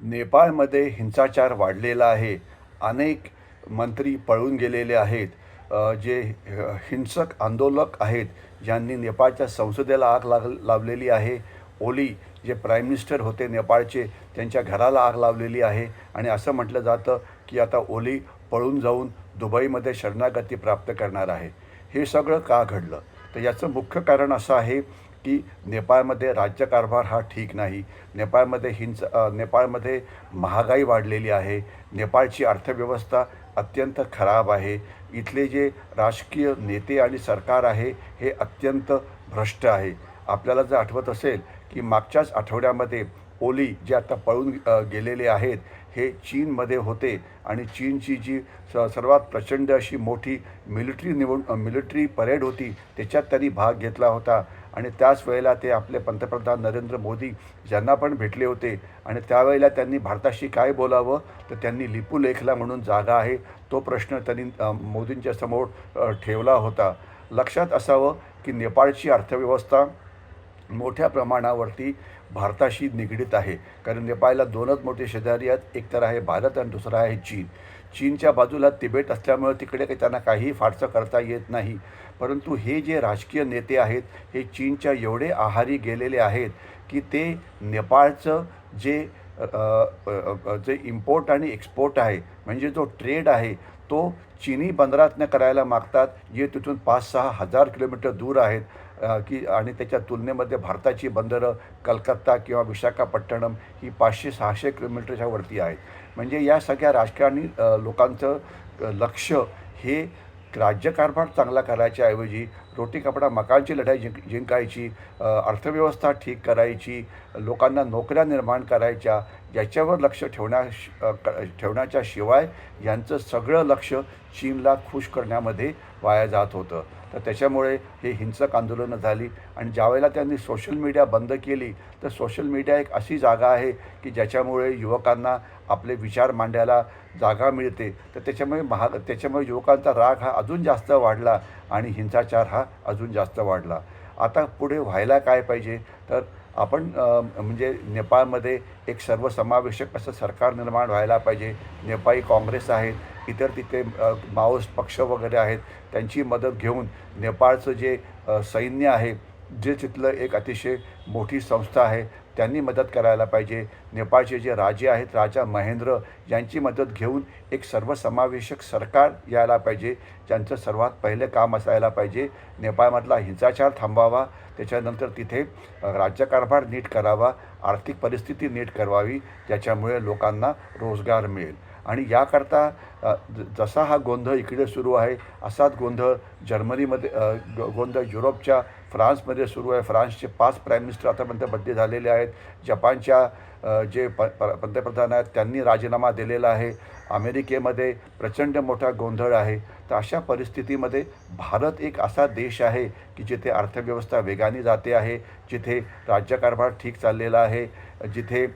नेपाळमध्ये हिंसाचार वाढलेला आहे. अनेक मंत्री पळून गेलेले आहेत. जे हिंसक आंदोलक आहेत ज्यांनी नेपाळच्या संसदेला आग लाग लावलेली आहे. ओली जे प्राईम मिनिस्टर होते नेपाळचे त्यांच्या घराला आग लावलेली आहे. आणि असं म्हटलं जातं की आता ओली पळून जाऊन दुबईमध्ये शरणागती प्राप्त करणार आहे. हे सगळं का घडलं? तर याचं मुख्य कारण असं आहे की नेपाळमध्ये राज्यकारभार हा ठीक नाही. नेपाळमध्ये हिंस नेपाळमध्ये महागाई वाढलेली आहे. नेपाळची अर्थव्यवस्था अत्यंत खराब आहे. इथले जे राजकीय नेते आणि सरकार आहे हे अत्यंत भ्रष्ट आहे. आपल्याला जर आठवत असेल की मागच्याच आठवड्यामध्ये ओली जे आता पळून गेलेले आहेत हे चीनमध्ये होते. आणि चीनची जी स सर्वात प्रचंड अशी मोठी मिलिटरी निवड मिलिटरी परेड होती त्याच्यात त्यांनी भाग घेतला होता. आणि त्याच वेळेला ते आपले पंतप्रधान नरेंद्र मोदी ज्यांना पण भेटले होते. आणि त्यावेळेला त्यांनी भारताशी काय बोलावं? तर त्यांनी लिपुलेखला म्हणून जागा आहे. तो प्रश्न त्यांनी मोदींच्या समोर ठेवला होता. लक्षात असावं की नेपाळची अर्थव्यवस्था मोठ्या प्रमाणावरती भारताशी निगडीत आहे. कारण नेपाळला दोनच मोठे शेजारी आहेत. एक तर आहे भारत आणि दुसरा आहे चीन. चीनच्या बाजूला तिबेट असल्यामुळे तिकडे काही त्यांना काहीही फारसं करता येत नाही. परंतु हे जे राजकीय नेते आहेत हे चीनच्या एवढे आहारी गेलेले आहेत की ते नेपाळचं जे जे इम्पोर्ट आणि एक्सपोर्ट आहे म्हणजे जो ट्रेड आहे तो चिनी बंदरातनं करायला मागतात. जे तिथून पाच सहा हजार किलोमीटर दूर आहेत. की आणि त्याच्या तुलनेमध्ये भारताची बंदरं कलकत्ता किंवा विशाखापट्टणम ही पाचशे सहाशे किलोमीटरच्या वरती आहेत. म्हणजे या सगळ्या राजकारणी लोकांचं लक्ष हे राज्यकारभार चांगला करायच्याऐवजी रोटी कपडा मकानची लढाई जिंक जिंकायची अर्थव्यवस्था ठीक करायची लोकांना नोकऱ्या निर्माण करायच्या याच्यावर लक्ष ठेवण्या क- ठेवण्याच्या शिवाय यांचं सगळं लक्ष चीनला खुश करण्यामध्ये वाया जात होतं. तर त्याच्यामुळे हे हिंसक आंदोलनं झाली. आणि ज्यावेळेला त्यांनी सोशल मीडिया बंद केली तर सोशल मीडिया एक अशी जागा आहे की ज्याच्यामुळे युवकांना आपले विचार मांडायला जागा मिळते. तर त्याच्यामुळे महा त्याच्यामुळे युवकांचा राग हा अजून जास्त वाढला आणि हिंसाचार हा अजून जास्त वाढला. आता पुढे व्हायला काय पाहिजे? तर आपण म्हणजे नेपाळमध्ये एक सर्वसमावेशक असं सरकार निर्माण व्हायला पाहिजे. नेपाळी काँग्रेस आहेत इतर तिथे माओस पक्ष वगैरे आहेत त्यांची मदत घेऊन नेपाळचं जे सैन्य आहे जे तिथलं एक अतिशय मोठी संस्था आहे त्यांनी मदत करायला पाहिजे. नेपाळचे जे राजे आहेत राजा महेंद्र यांची मदत घेऊन एक सर्वसमावेशक सरकार यायला पाहिजे. ज्यांचं सर्वात पहिलं काम असायला पाहिजे. नेपाळमधला हिंसाचार थांबावा त्याच्यानंतर तिथे राज्यकारभार नीट करावा आर्थिक परिस्थिती नीट करावी ज्याच्यामुळे लोकांना रोजगार मिळेल. आणि याकरता ज- जसा हा गोंधळ इकडे सुरू आहे असाच गोंधळ जर्मनीमध्ये गोंधळ युरोपच्या फ्रान्समध्ये सुरू आहे. फ्रान्सचे पाच प्राईम मिनिस्टर आतापर्यंत बदली झालेले आहेत. जपानच्या जे प प- पंतप्रधान आहेत त्यांनी राजीनामा दिलेला आहे. अमेरिकेमध्ये प्रचंड मोठा गोंधळ आहे. तर अशा परिस्थितीमध्ये भारत एक असा देश आहे की जिथे अर्थव्यवस्था वेगाने जाते आहे जिथे राज्यकारभार ठीक चाललेला आहे जिथे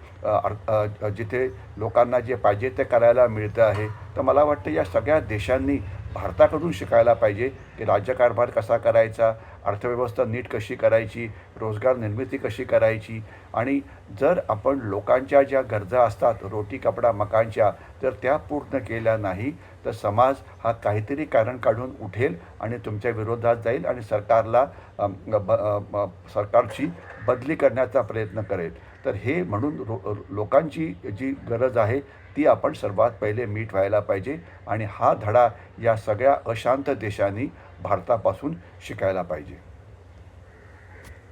जिथे लोकांना जे पाहिजे ते करायला मिळतं आहे. तर मला वाटतं या सगळ्या देशांनी भारताकडून शिकायला पाहिजे की राज्यकारभार कसा करायचा अर्थव्यवस्था नीट कशी करायची रोजगार निर्मिती कशी करायची. आणि जर आपण लोकांच्या ज्या गरजा असतात रोटी कपडा मकांच्या जर त्या पूर्ण केल्या नाही तर समाज हा काहीतरी कारण काढून उठेल आणि तुमच्या विरोधात जाईल आणि सरकारला ब- अम, सरकारची बदली करण्याचा प्रयत्न करेल. तर हे म्हणून रो लोकांची जी गरज आहे ती आपण सर्वात पहिले मीठ व्हायला पाहिजे आणि हा धडा या सगळ्या अशांत देशांनी भारतापासून शिकायला पाहिजे.